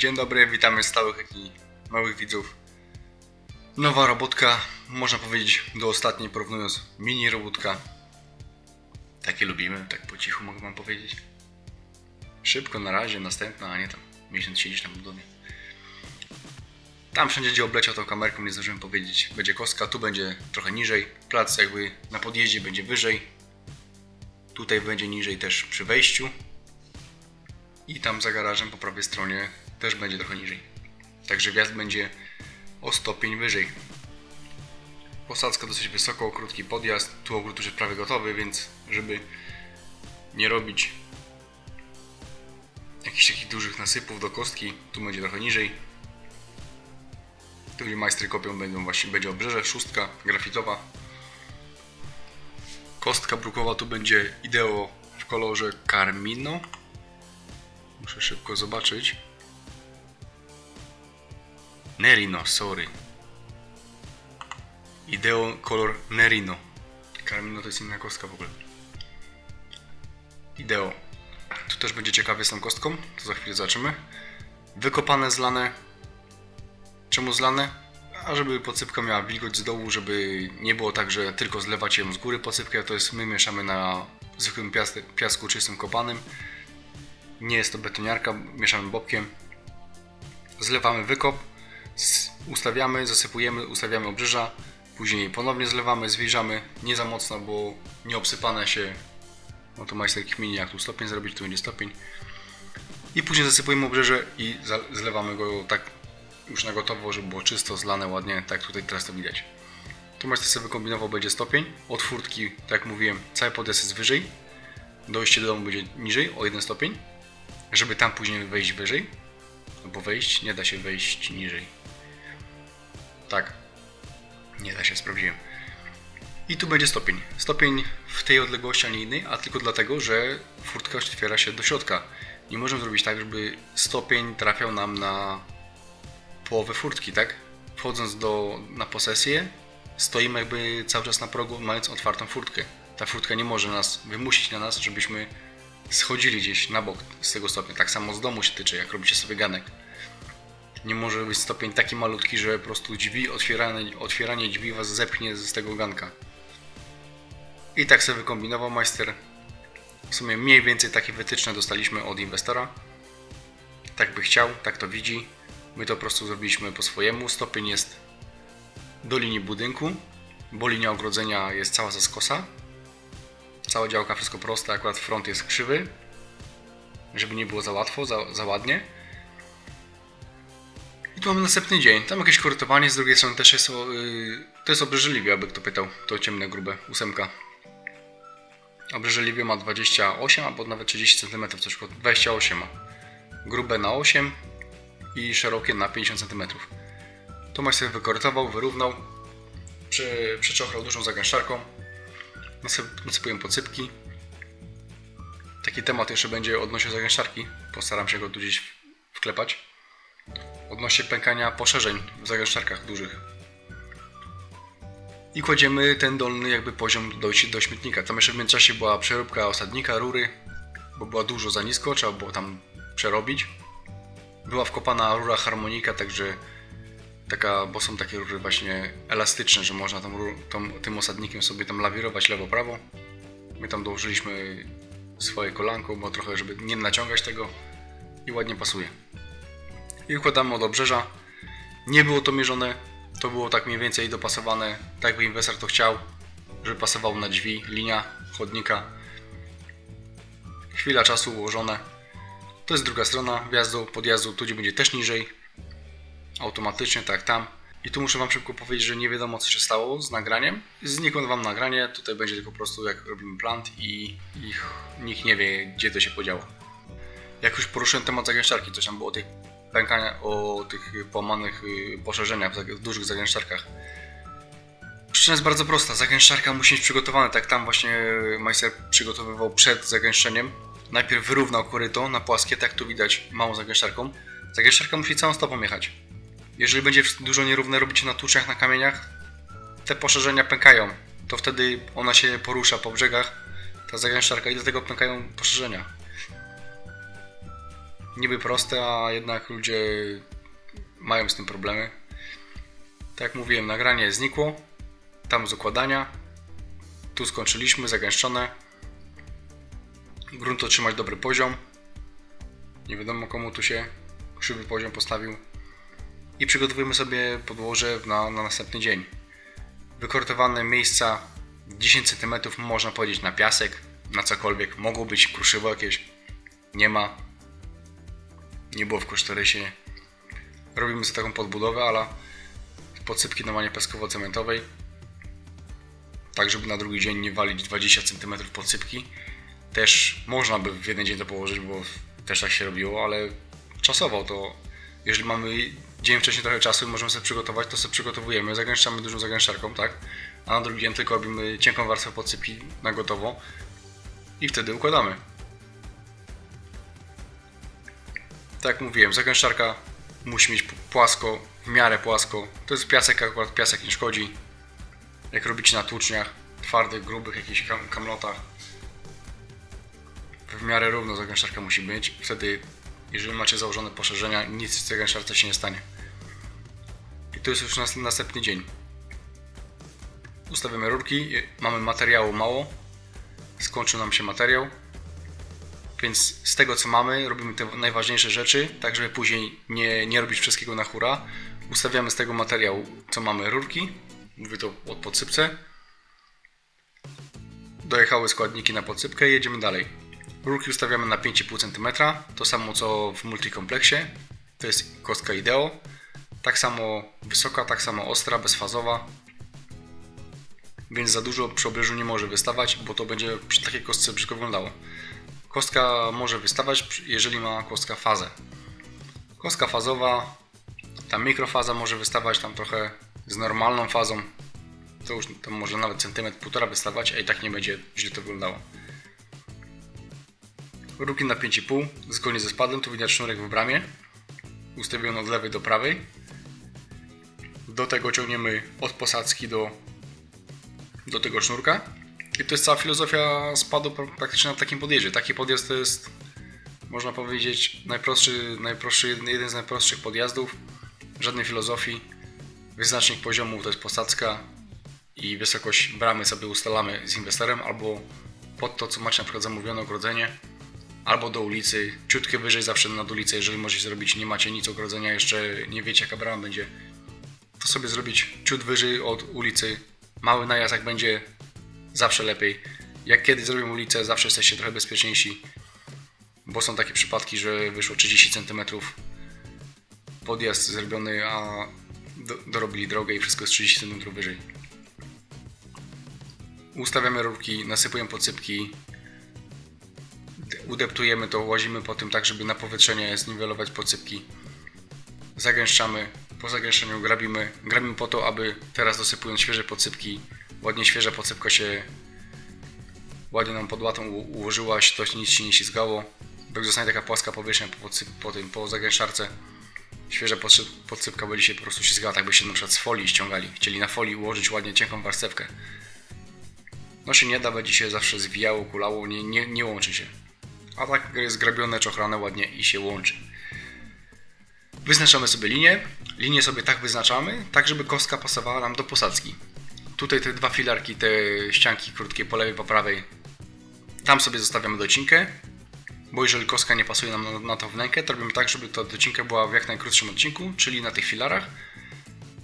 Dzień dobry, witamy stałych i małych widzów. Nowa robotka, można powiedzieć do ostatniej porównując mini robótka. Takie lubimy, tak po cichu mogę wam powiedzieć. Szybko na razie, następna, a nie tam miesiąc siedzieć na budowie. Tam wszędzie gdzie obleciał tą kamerką nie zdążyłem powiedzieć. Będzie kostka, tu będzie trochę niżej. Plac jakby na podjeździe będzie wyżej. Tutaj będzie niżej też przy wejściu. I tam za garażem po prawej stronie też będzie trochę niżej. Także wjazd będzie o stopień wyżej. Posadzka dosyć wysoko, krótki podjazd. Tu ogród już jest prawie gotowy, więc żeby nie robić jakichś takich dużych nasypów do kostki, tu będzie trochę niżej. Tu gdzie majstry kopią będą właśnie będzie obrzeże, szóstka grafitowa. Kostka brukowa tu będzie ideo w kolorze Carmino. Muszę szybko zobaczyć. Nerino, sorry. Ideo kolor Nerino. Carmino to jest inna kostka w ogóle. Ideo. Tu też będzie ciekawie z tą kostką, to za chwilę zobaczymy. Wykopane, zlane. Czemu zlane? A żeby podsypka miała wilgoć z dołu, żeby nie było tak, że tylko zlewacie ją z góry podsypkę, to jest my mieszamy na zwykłym piasty- piasku czystym kopanym. Nie jest to betoniarka, mieszamy bobkiem. Zlewamy wykop, ustawiamy, zasypujemy, ustawiamy obrzeża, później ponownie zlewamy, zwilżamy, nie za mocno, bo nie obsypane się, no to majster kmini jak tu stopień zrobić, tu będzie stopień. I później zasypujemy obrzeże i zlewamy go tak już na gotowo, żeby było czysto, zlane ładnie, tak tutaj teraz to widać. Tu majster sobie wykombinował, będzie stopień, od furtki, tak jak mówiłem, cały podjazd jest wyżej, dojście do domu będzie niżej, o jeden stopień, żeby tam później wejść wyżej, no bo wejść, nie da się wejść niżej. Tak, nie da się, sprawdziłem. I tu będzie stopień. Stopień w tej odległości, a nie innej, a tylko dlatego, że furtka otwiera się do środka. Nie możemy zrobić tak, żeby stopień trafiał nam na połowę furtki, tak? Wchodząc do, na posesję, stoimy jakby cały czas na progu, mając otwartą furtkę. Ta furtka nie może nas wymusić na nas, żebyśmy schodzili gdzieś na bok z tego stopnia. Tak samo z domu się tyczy, jak robicie sobie ganek. Nie może być stopień taki malutki, że po prostu drzwi, otwieranie, otwieranie drzwi was zepchnie z tego ganka. I tak sobie wykombinował majster. W sumie mniej więcej takie wytyczne dostaliśmy od inwestora. Tak by chciał, tak to widzi. My to po prostu zrobiliśmy po swojemu. Stopień jest do linii budynku, bo linia ogrodzenia jest cała ze skosa. Cała działka wszystko proste, akurat front jest krzywy, żeby nie było za łatwo, za, za ładnie. I tu mamy następny dzień. Tam jakieś korytowanie, z drugiej strony też jest, o, yy, to jest obrzeże Liwia, aby kto pytał. To ciemne, grube, ósemka. Obrzeże Liwia ma 28 albo nawet 30 cm, coś koło 28 ma. Grube na 8 i szerokie na 50 cm. Tu majster wykorytował, wyrównał, przy, przyczochrał dużą zagęszczarką. Nasyp, nasypuję podsypki. Taki temat jeszcze będzie odnośnie zagęszczarki. Postaram się go tu gdzieś wklepać. Odnośnie pękania poszerzeń w zagęszczarkach dużych. I kładziemy ten dolny jakby poziom dojść do śmietnika. Tam jeszcze w międzyczasie była przeróbka osadnika, rury, bo była dużo za nisko, trzeba było tam przerobić. Była wkopana rura harmonika, także taka, bo są takie rury właśnie elastyczne, że można tam, tą, tym osadnikiem sobie tam lawirować lewo-prawo. My tam dołożyliśmy swoje kolanko, bo trochę, żeby nie naciągać tego i ładnie pasuje. I układamy od obrzeża. Nie było to mierzone, to było tak mniej więcej dopasowane, tak by inwestor to chciał, żeby pasowało na drzwi, linia chodnika. Chwila czasu ułożone. To jest druga strona wjazdu, podjazdu, tu gdzie będzie też niżej. Automatycznie, tak tam. I tu muszę Wam szybko powiedzieć, że nie wiadomo co się stało z nagraniem. Znikąd Wam nagranie, tutaj będzie tylko po prostu jak robimy plant i ich, nikt nie wie gdzie to się podziało. Jak już poruszyłem temat zagęszczarki, coś tam było o tych pękania, o tych połamanych y, poszerzeniach w dużych zagęszczarkach. Przyczyna jest bardzo prosta. Zagęszczarka musi być przygotowana, tak tam właśnie majster przygotowywał przed zagęszczeniem. Najpierw wyrównał koryto na płaskie, tak tu widać małą zagęszczarką. Zagęszczarka musi całą stopą jechać. Jeżeli będzie dużo nierówne robicie na tłuczniach, na kamieniach, te poszerzenia pękają. To wtedy ona się porusza po brzegach, ta zagęszczarka i dlatego pękają poszerzenia. Niby proste, a jednak ludzie mają z tym problemy. Tak jak mówiłem, nagranie znikło, tam z układania, tu skończyliśmy, zagęszczone. Grunt otrzymać dobry poziom. Nie wiadomo komu tu się krzywy poziom postawił. I przygotowujemy sobie podłoże na, na następny dzień. Wykortowane miejsca 10 cm można powiedzieć na piasek, na cokolwiek. Mogło być kruszywo jakieś. Nie ma. Nie było w kosztorysie. Robimy sobie taką podbudowę, ale podsypki normalnie peskowo-cementowej. Tak, żeby na drugi dzień nie walić 20 cm podsypki. Też można by w jeden dzień to położyć, bo też tak się robiło, ale czasowo to jeżeli mamy dzień wcześniej trochę czasu i możemy sobie przygotować, to sobie przygotowujemy, zagęszczamy dużą zagęszczarką, tak? A na drugi dzień tylko robimy cienką warstwę podsypki na gotowo i wtedy układamy. Tak jak mówiłem, zagęszczarka musi mieć płasko, w miarę płasko. To jest piasek, akurat piasek nie szkodzi. Jak robicie na tłuczniach, twardych, grubych, jakichś kam kamlotach. W miarę równo zagęszczarka musi być. Wtedy, jeżeli macie założone poszerzenia, nic z zagęszczarce się nie stanie. I to jest już nas następny dzień. Ustawiamy rurki, mamy materiału mało. Skończył nam się materiał. Więc z tego co mamy, robimy te najważniejsze rzeczy, tak żeby później nie, nie robić wszystkiego na hura. Ustawiamy z tego materiału, co mamy rurki. Mówię to od podsypce. Dojechały składniki na podsypkę i jedziemy dalej. Rurki ustawiamy na 5,5 cm, to samo co w multikompleksie. To jest kostka Ideo. Tak samo wysoka, tak samo ostra, bezfazowa. Więc za dużo przy obryżu nie może wystawać, bo to będzie przy takiej kostce brzydko wyglądało. Kostka może wystawać, jeżeli ma kostka fazę. Kostka fazowa, ta mikrofaza może wystawać tam trochę z normalną fazą. To już to może nawet centymetr, półtora wystawać, a i tak nie będzie źle to wyglądało. Ruki na 5,5 zgodnie ze spadem, tu widać sznurek w bramie. Ustawiony od lewej do prawej. Do tego ciągniemy od posadzki do, do tego sznurka. I to jest cała filozofia spadu praktycznie na takim podjeździe. Taki podjazd to jest, można powiedzieć, najprostszy, najprostszy, jeden z najprostszych podjazdów. Żadnej filozofii. Wyznacznik poziomu to jest posadzka i wysokość bramy sobie ustalamy z inwestorem albo pod to, co macie na przykład zamówione ogrodzenie, albo do ulicy, ciutkę wyżej zawsze nad ulicę, jeżeli możecie zrobić, nie macie nic ogrodzenia, jeszcze nie wiecie jaka brama będzie, to sobie zrobić ciut wyżej od ulicy. Mały najazd jak będzie zawsze lepiej. Jak kiedyś zrobię ulicę, zawsze jesteście trochę bezpieczniejsi, bo są takie przypadki, że wyszło 30 cm podjazd zrobiony, a do, dorobili drogę i wszystko jest 30 cm wyżej. Ustawiamy rurki, nasypujemy podsypki, udeptujemy to, łazimy po tym tak, żeby na powietrzenie zniwelować podsypki. Zagęszczamy, po zagęszczeniu grabimy. Grabimy po to, aby teraz dosypując świeże podsypki, ładnie świeża podsypka się ładnie nam pod łatą u- ułożyła, to nic się nie ślizgało. Tak zostanie taka płaska powierzchnia po, po tym, po zagęszczarce. Świeża podsyp, podsypka będzie się po prostu ślizgała, tak by się na przykład z folii ściągali. Chcieli na folii ułożyć ładnie cienką warstewkę. No się nie da, będzie się zawsze zwijało, kulało, nie, nie, nie łączy się. A tak jest grabione, czochrane ładnie i się łączy. Wyznaczamy sobie linię. Linię sobie tak wyznaczamy, tak żeby kostka pasowała nam do posadzki. Tutaj te dwa filarki, te ścianki krótkie po lewej, po prawej. Tam sobie zostawiamy docinkę, bo jeżeli kostka nie pasuje nam na, na tą wnękę, to robimy tak, żeby ta docinka była w jak najkrótszym odcinku, czyli na tych filarach,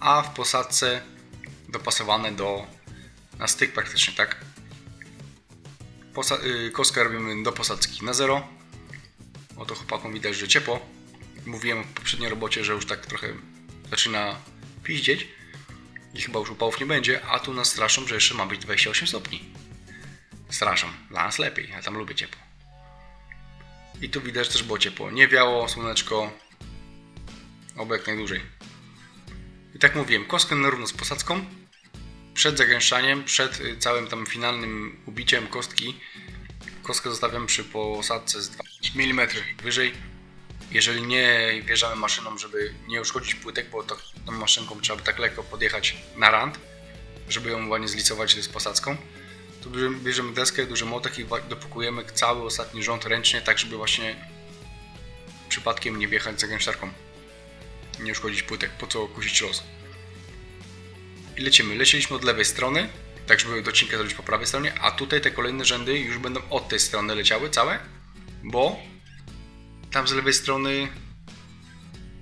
a w posadce dopasowane do na styk praktycznie, tak? Posa- y, kostkę robimy do posadzki na zero. Oto chłopakom widać, że ciepło. Mówiłem w poprzedniej robocie, że już tak trochę zaczyna piździeć i chyba już upałów nie będzie, a tu nas straszą, że jeszcze ma być 28 stopni. Straszą. Dla nas lepiej, ja tam lubię ciepło. I tu widać też było ciepło. Nie wiało, słoneczko. Oby jak najdłużej. I tak mówiłem, kostkę na równo z posadzką. Przed zagęszczaniem, przed y, całym tam finalnym ubiciem kostki, kostkę zostawiam przy posadce z 2 mm wyżej. Jeżeli nie wjeżdżamy maszyną, żeby nie uszkodzić płytek, bo to, tą maszynką trzeba by tak lekko podjechać na rand, żeby ją ładnie zlicować z posadzką, to bierzemy, deskę, duży motek i dopukujemy cały ostatni rząd ręcznie, tak żeby właśnie przypadkiem nie wjechać za gęszczarką. Nie uszkodzić płytek, po co kusić los. I lecimy. Lecieliśmy od lewej strony, tak żeby docinkę zrobić po prawej stronie, a tutaj te kolejne rzędy już będą od tej strony leciały całe, bo tam z lewej strony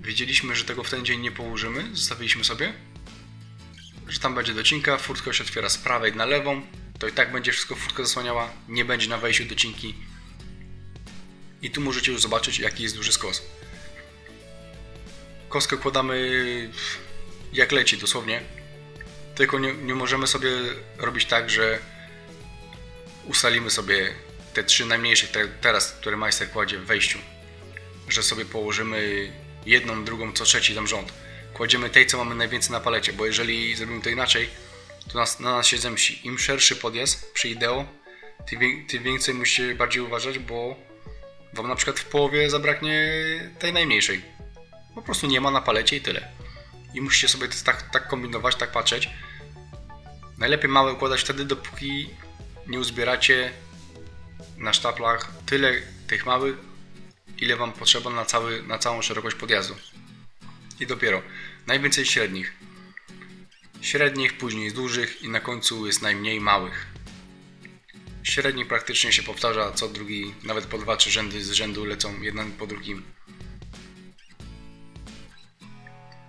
wiedzieliśmy, że tego w ten dzień nie położymy, zostawiliśmy sobie, że tam będzie docinka, furtka się otwiera z prawej na lewą, to i tak będzie wszystko furtka zasłaniała, nie będzie na wejściu docinki. I tu możecie już zobaczyć, jaki jest duży skos. Kostkę kładamy jak leci, dosłownie. Tylko nie, nie możemy sobie robić tak, że ustalimy sobie te trzy najmniejsze te, teraz, które majster kładzie w wejściu. Że sobie położymy jedną, drugą, co trzeci tam rząd. Kładziemy tej, co mamy najwięcej na palecie, bo jeżeli zrobimy to inaczej, to nas, na nas się zemści. Im szerszy podjazd przy ideo, tym, tym więcej musicie bardziej uważać, bo wam na przykład w połowie zabraknie tej najmniejszej. Po prostu nie ma na palecie i tyle. I musicie sobie to tak, tak kombinować, tak patrzeć. Najlepiej małe układać wtedy, dopóki nie uzbieracie na sztaplach tyle tych małych, ile wam potrzeba na, cały, na całą szerokość podjazdu. I dopiero najwięcej średnich. Średnich, później dużych i na końcu jest najmniej małych. Średni praktycznie się powtarza co drugi, nawet po dwa, trzy rzędy z rzędu lecą jeden po drugim.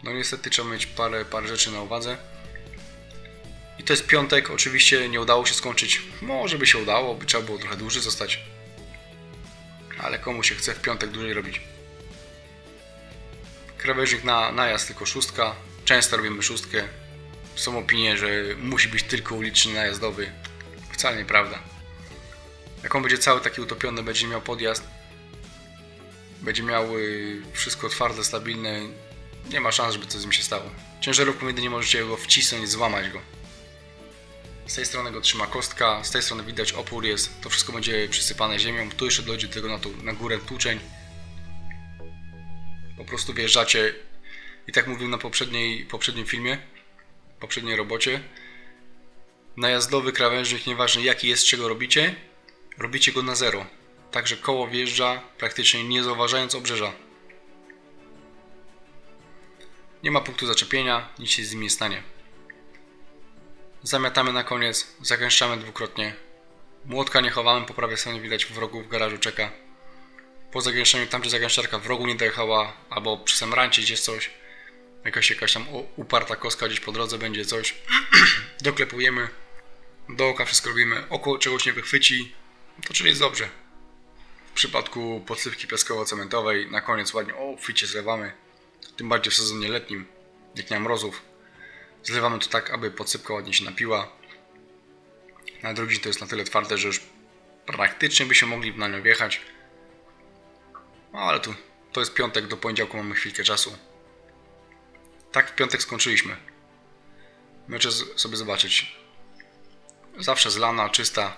No niestety trzeba mieć parę, parę rzeczy na uwadze. I to jest piątek, oczywiście nie udało się skończyć. Może by się udało, by trzeba było trochę dłużej zostać. Ale komu się chce w piątek dłużej robić? Krawężnik na najazd tylko szóstka. Często robimy szóstkę. Są opinie, że musi być tylko uliczny najazdowy. Wcale nieprawda. Jak on będzie cały taki utopiony, będzie miał podjazd, będzie miał y, wszystko twarde, stabilne, nie ma szans, żeby coś z nim się stało. Ciężarówką jedynie możecie go wcisnąć, złamać go. Z tej strony go trzyma kostka, z tej strony widać opór jest, to wszystko będzie przysypane ziemią, tu jeszcze dojdzie do tego na, na górę tłuczeń. Po prostu wjeżdżacie i tak mówiłem na poprzedniej, poprzednim filmie, poprzedniej robocie. Najazdowy krawężnik, nieważne jaki jest, czego robicie, robicie go na zero. Także koło wjeżdża praktycznie nie zauważając obrzeża. Nie ma punktu zaczepienia, nic się z nim nie stanie. Zamiatamy na koniec, zagęszczamy dwukrotnie. Młotka nie chowamy, po prawej stronie widać w rogu w garażu czeka. Po zagęszczeniu tam, gdzie zagęszczarka w rogu nie dojechała, albo przy sam rancie gdzieś coś, jakaś, jakaś tam uparta kostka gdzieś po drodze będzie coś, doklepujemy, do oka wszystko robimy, oko czegoś nie wychwyci, to czyli jest dobrze. W przypadku podsypki piaskowo-cementowej na koniec ładnie, o, ficie zlewamy, tym bardziej w sezonie letnim, jak nie ma mrozów. Zlewamy to tak, aby podsypka ładnie się napiła. Na drugi to jest na tyle twarde, że już praktycznie byśmy mogli na nią wjechać. No ale tu to jest piątek, do poniedziałku mamy chwilkę czasu. Tak w piątek skończyliśmy. Możecie sobie zobaczyć. Zawsze zlana, czysta.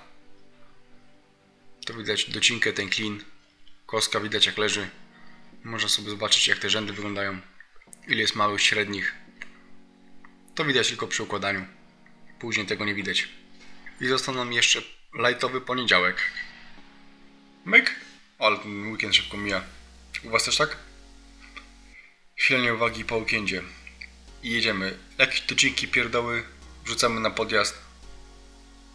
To widać docinkę, ten klin. Kostka widać jak leży. Można sobie zobaczyć jak te rzędy wyglądają. Ile jest małych, średnich. To widać tylko przy układaniu. Później tego nie widać. I został nam jeszcze lightowy poniedziałek. Myk! Ale ten weekend szybko mija. U Was też tak? Chwilenie uwagi po weekendzie. I jedziemy. Jakieś docinki pierdoły wrzucamy na podjazd.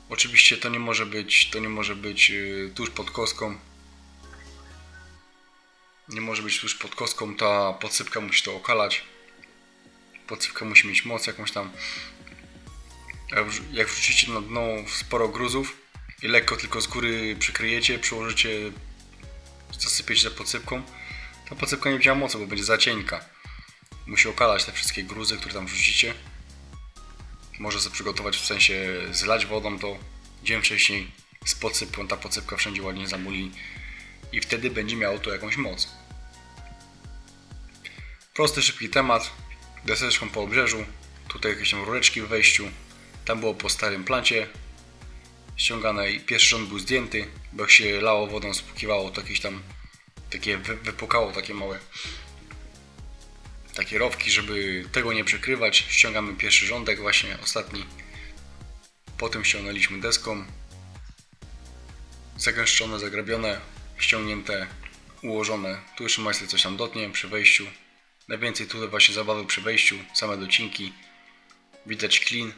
Oczywiście to nie może być, to nie może być yy, tuż pod kostką. Nie może być tuż pod kostką, ta podsypka musi to okalać. Podsypka musi mieć moc jakąś tam. Jak wrzu- Jak wrzucicie na dno sporo gruzów i lekko tylko z góry przykryjecie, przyłożycie, zasypiecie za podsypką, ta podsypka nie będzie mocy, bo będzie za cienka. Musi okalać te wszystkie gruzy, które tam wrzucicie. Może sobie przygotować, w sensie zlać wodą to dzień wcześniej z podsypką, ta podsypka wszędzie ładnie zamuli i wtedy będzie miało to jakąś moc. Prosty, szybki temat. Deseczką po obrzeżu. Tutaj jakieś tam rureczki w wejściu. Tam było po starym plancie ściągane i pierwszy rząd był zdjęty, bo jak się lało wodą, spłukiwało, to jakieś tam takie wy, wypukało takie małe takie rowki, żeby tego nie przykrywać. Ściągamy pierwszy rządek właśnie, ostatni. Potem ściągnęliśmy deską. Zagęszczone, zagrabione, ściągnięte ułożone. Tu jeszcze majster coś tam dotnie przy wejściu. Najwięcej tutaj właśnie zabawy przy wejściu, same docinki. Widać klin.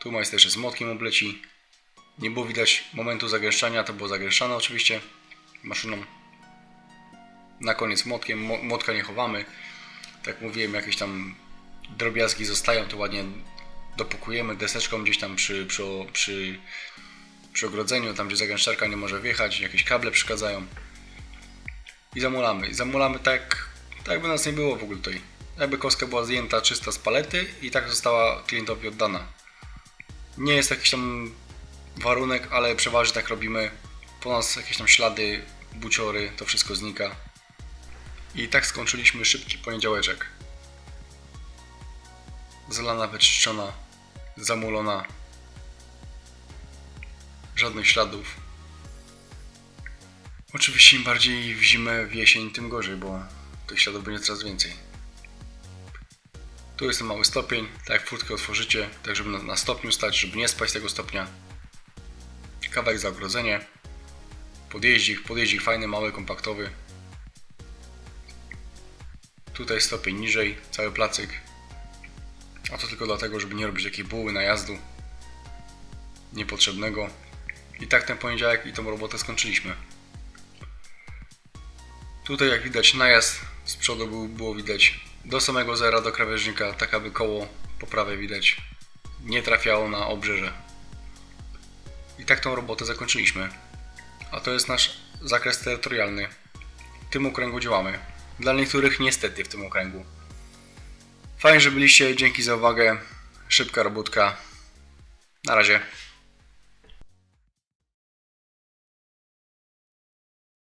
Tu majster jeszcze z młotkiem obleci. Nie było widać momentu zagęszczania, to było zagęszczane oczywiście maszyną. Na koniec młotkiem, młotka nie chowamy. Tak jak mówiłem, jakieś tam drobiazgi zostają, to ładnie dopukujemy deseczką gdzieś tam przy, przy, przy, przy ogrodzeniu, tam gdzie zagęszczarka nie może wjechać, jakieś kable przeszkadzają. I zamulamy. I zamulamy tak, tak jakby nas nie było w ogóle tutaj. Jakby kostka była zdjęta czysta z palety i tak została klientowi oddana. Nie jest jakiś tam warunek, ale przeważnie tak robimy. Po nas jakieś tam ślady, buciory, to wszystko znika. I tak skończyliśmy szybki poniedziałeczek. Zalana, wyczyszczona, zamulona. Żadnych śladów. Oczywiście im bardziej w zimę, w jesień, tym gorzej, bo tych śladów będzie coraz więcej. Tu jest ten mały stopień, tak furtkę otworzycie, tak żeby na, na stopniu stać, żeby nie spać z tego stopnia. Kawałek za ogrodzenie. Podjeździk, podjeździk fajny, mały, kompaktowy. Tutaj stopień niżej, cały placyk. A to tylko dlatego, żeby nie robić takiej buły najazdu niepotrzebnego. I tak ten poniedziałek i tą robotę skończyliśmy. Tutaj jak widać najazd z przodu był, było widać do samego zera, do krawężnika, tak aby koło po prawej widać nie trafiało na obrzeże. I tak tą robotę zakończyliśmy. A to jest nasz zakres terytorialny. W tym okręgu działamy. Dla niektórych niestety w tym okręgu. Fajnie, że byliście. Dzięki za uwagę. Szybka robótka. Na razie.